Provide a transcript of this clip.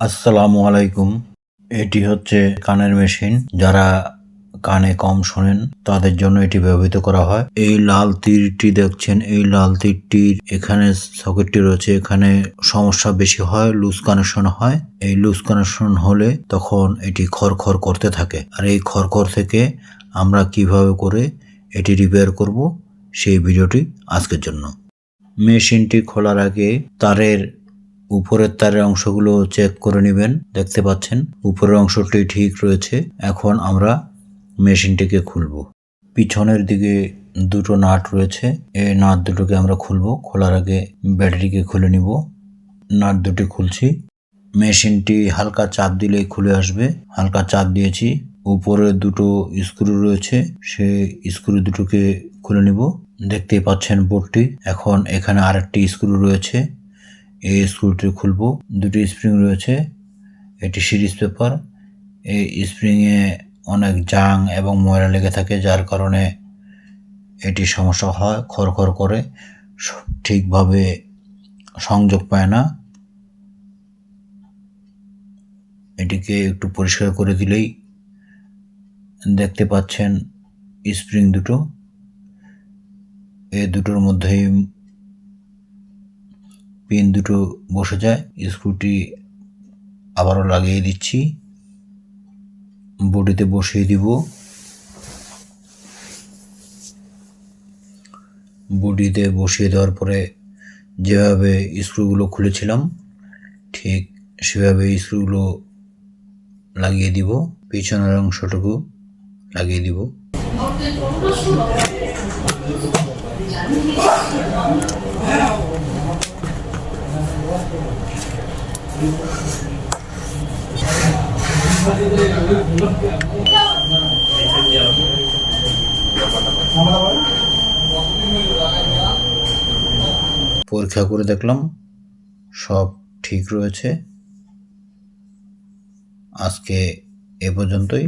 আসসালামু আলাইকুম। এটি হচ্ছে কানের মেশিন। যারা কানে কম শোনেন, তাদের জন্য এটি ব্যবহৃত করা হয়। এই লাল তীরটি দেখছেন। এই লাল তীরটির এখানে সকেটটি রয়েছে। এখানে সমস্যা বেশি হয় লুজ কানেকশন হয়। এই লুজ কানেকশন হলে তখন এটি খরখর করতে থাকে। আর এই খরখর থেকে আমরা কীভাবে করে এটি রিপেয়ার করব, সেই ভিডিওটি আজকের জন্য। মেশিনটি খোলার আগে তারের উপরের তারের অংশগুলো চেক করে নেবেন, দেখতে পাচ্ছেন? উপরের অংশটি ঠিক রয়েছে। এখন আমরা মেশিনটিকে খুলব। পিছনের দিকে দুটো নাট রয়েছে। এই নাট দুটোকে আমরা খুলব। খোলার আগে ব্যাটারিকে খুলে নিব। নাট দুটি খুলছি। মেশিনটি হালকা চাপ দিলেই খুলে আসবে। হালকা চাপ দিয়েছি। উপরে দুটো স্ক্রু রয়েছে। সেই স্ক্রু দুটোকে খুলে নিব। দেখতেই পাচ্ছেন বোর্ডটি। এখন এখানে আরেকটি স্ক্রু রয়েছে। এই স্ক্রুটি খুলব। দুটি স্প্রিং রয়েছে এটি সিরিজ পেপার। এই স্প্রিংয়ে অনেক জাং এবং ময়লা লেগে থাকে, যার কারণে এটি সমস্যা হয়, খড়খড় করে ঠিকভাবে সংযোগ পায় না। এটিকে একটু পরিষ্কার করে দিলেই দেখতে পাচ্ছেন স্প্রিং দুটো। এই দুটোর মধ্যেই পিন দুটো বসে যায়, স্ক্রুটি আবারও লাগিয়ে দিচ্ছি। বডিতে বসিয়ে দিব। বডিতে বসিয়ে দেওয়ার পরে যেভাবে স্ক্রুগুলো খুলেছিলাম, ঠিক সেভাবে স্ক্রুগুলো লাগিয়ে দিব। পিছনের অংশটুকু লাগিয়ে দিব। পরীক্ষা করে দেখলাম সব ঠিক রয়েছে। আজকে এ পর্যন্তই।